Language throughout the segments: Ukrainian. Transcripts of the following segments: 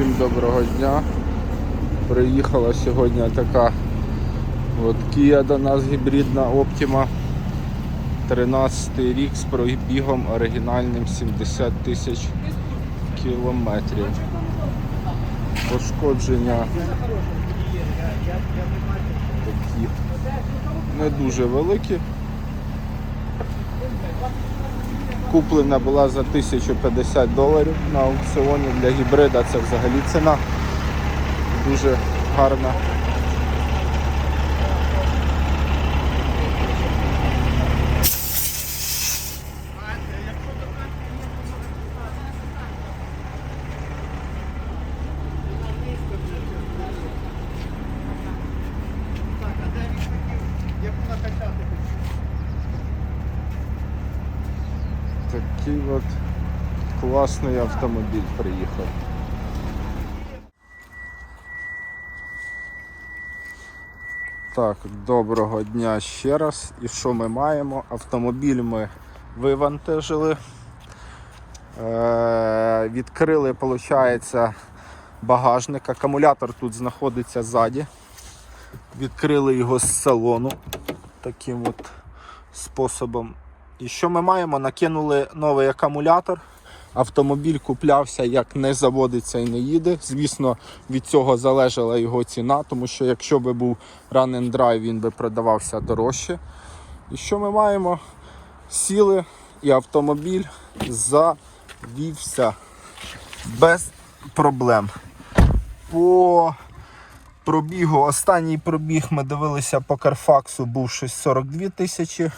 Всім доброго дня. Приїхала сьогодні така от Kia до нас гібридна Optima. 13 рік з пробігом оригінальним 70 тисяч кілометрів. Пошкодження такі не дуже великі. Куплена була за 1050 доларів на аукціоні для гібрида. Це взагалі ціна. Дуже гарна. Такий от класний автомобіль приїхав. Так, доброго дня ще раз. І що ми маємо? Автомобіль ми вивантажили. Е, відкрили, виходить, багажник. Акумулятор тут знаходиться ззаді. Відкрили його з салону таким от способом. І що ми маємо? Накинули новий акумулятор. Автомобіль куплявся, як не заводиться і не їде. Звісно, від цього залежала його ціна, тому що якщо би був run and drive, він би продавався дорожче. І що ми маємо? Сіли і автомобіль завівся без проблем. По пробігу, останній пробіг ми дивилися по Карфаксу, був щось 42 тисячі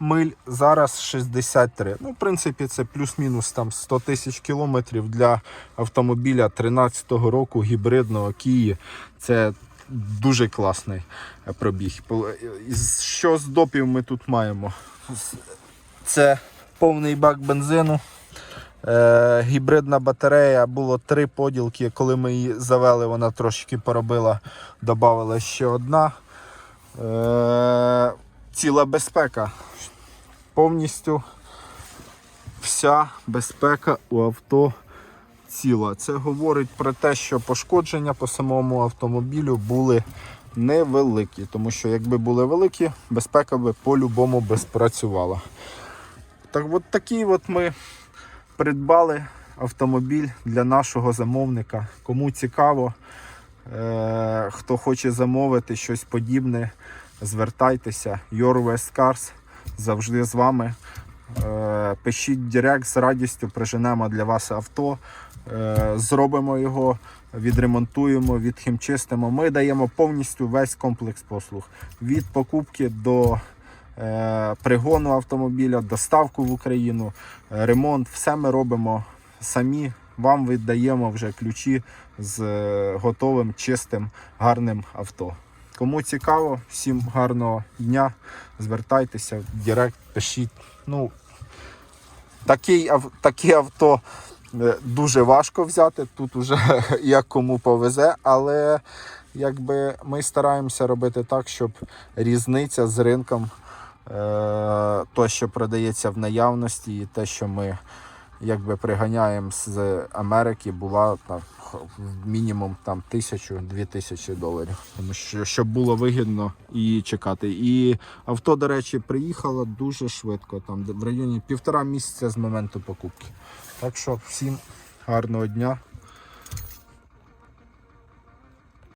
миль, зараз 63. Ну, в принципі, це плюс-мінус там 100 тисяч кілометрів для автомобіля 13-го року гібридного Киї. Це дуже класний е, пробіг. Що з допів ми тут маємо? Це повний бак бензину. Е, гібридна батарея було три поділки. Коли ми її завели, вона трошки поробила, додавала ще одна. Ціла безпека. Повністю вся безпека у авто ціла. Це говорить про те, що пошкодження по самому автомобілю були невеликі, тому що якби були великі, безпека би по-любому би спрацювала. Так от такий от ми придбали автомобіль для нашого замовника. Кому цікаво, е- хто хоче замовити щось подібне, звертайтеся. Your West Cars завжди з вами. Е, Пишіть директ з радістю, приженемо для вас авто, е, зробимо його, відремонтуємо, відхімчистимо. Ми даємо повністю весь комплекс послуг від покупки до е, пригону автомобіля, доставку в Україну, ремонт. Все ми робимо самі. Вам віддаємо вже ключі з готовим, чистим, гарним авто. Кому цікаво, всім гарного дня. Звертайтеся в Директ, пишіть. Ну, такий, таке авто е, дуже важко взяти. Тут уже як кому повезе, але якби ми стараємося робити так, щоб різниця з ринком, е, то, що продається в наявності, і те, що ми якби приганяємо з Америки, була там мінімум там тисячу-дві тисячі доларів. Тому що щоб було вигідно і чекати. І авто, до речі, приїхало дуже швидко, там в районі півтора місяця з моменту покупки. Так що всім гарного дня,